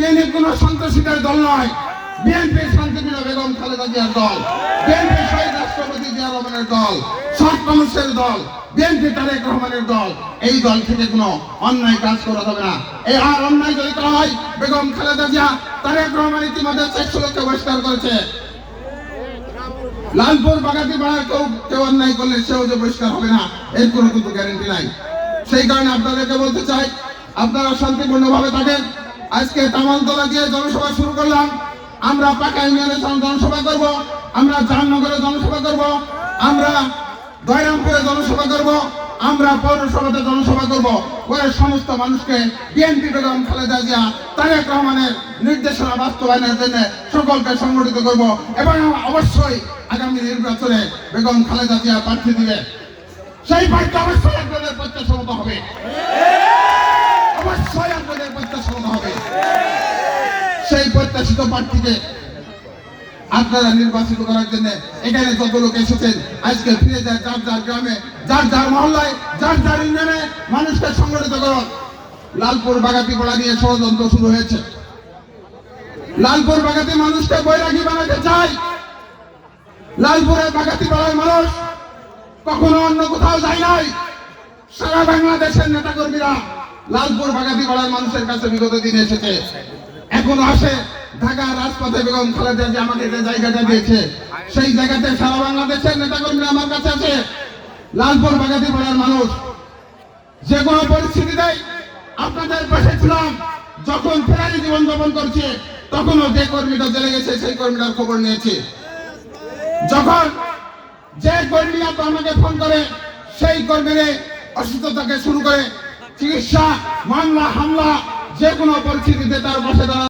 BNP কোন সন্ত্রাসীদের দল নয়। বিএনপি শান্তিপ্রিয় বেগম খালেদা জিয়ার দল। বিএনপি শহীদ রাষ্ট্রপতি জিয়া রহমানের দল। সৎ মানুষের দল। বিএনপি তারেক রহমানের দল। এই দল থেকে কোনো অন্যায় কাজ করা যাবে না। এই আর অন্যায় যদি করা হয়, বেগম খালেদা জিয়া তারেক রহমান ইতিমধ্যে চারশো লোককে বহিষ্কার করেছে। লালপুর বাগাতি পাড়ার কেউ কেউ অন্যায় করলে সেও যে পরিষ্কার হবে না, এর কোনো কিন্তু গ্যারেন্টি নাই। সেই কারণে আপনাদেরকে বলতে চাই, আপনারা শান্তিপূর্ণভাবে থাকেন। আজকে তামালতলা দিয়ে জনসভা শুরু করলাম। আমরা পাকা ইউনিয়নে জনসভা করব, আমরা জাহানগরে জনসভা করব, আমরা দয়রামপুরে জনসভা করব, আমরা পৌরসভাতে জনসভা করব। করে সমস্ত মানুষকে বিএনপি বেগম খালেদা জিয়া, তারেক রহমানের নির্দেশনা বাস্তবায়নের জন্য সকলকে সংগঠিত করব এবং অবশ্যই আগামী নির্বাচনে বেগম খালেদা জিয়া প্রার্থী দিবে। সেই প্রার্থী অবশ্যই আপনাদের প্রত্যাশামত হবে অবশ্যই আপনাদের প্রত্যাশামত হবে সেই প্রত্যাশিত প্রার্থীকে আপনারা নির্বাচিত করার জন্য এখানে যত লোক এসেছেন, আজকে ফিরে যায় যার যার গ্রামে, যার যার মহল্লায়, যার যার ইউনিয়নে মানুষকে সংগঠিত করুন। লালপুর বাগাতি পড়া নিয়ে ষড়যন্ত্র শুরু হয়েছে। লালপুর বাগাতি মানুষকে বৈরাগী বানাতে চাই। লালপুরের বাগাতি পাড়ার মানুষ কখনো অন্য কোথাও যায় নাই। সারা বাংলাদেশের নেতাকর্মীরা লালপুর বাগাতি পাড়ার মানুষের কাছে বিগত দিনে এসেছে। এখনও আসে। ঢাকা রাজপথে বেগম খালেদা যে আমাকে যে জায়গাটা দিয়েছে, সেই জায়গাতে সারা বাংলাদেশের নেতাকর্মীরা আমার কাছে আছে। লালপুর বাগাতি পাড়ার মানুষ। যে কোনো পরিস্থিতিতে আপনাদের পাশে ছিলাম। যখন ফেরারি জীবন যাপন করছে, তখনও যে কর্মীটা জেলে গেছে, সেই কর্মীটার খবর নিয়েছি। যখন যে কর্মীরা তো আমাকে ফোন করে, সেই কর্মীরে অসুস্থতাকে শুরু করে, চিকিৎসা, মামলা, হামলা, যে কোনো পরিস্থিতিতে তার পাশে দাঁড়ানো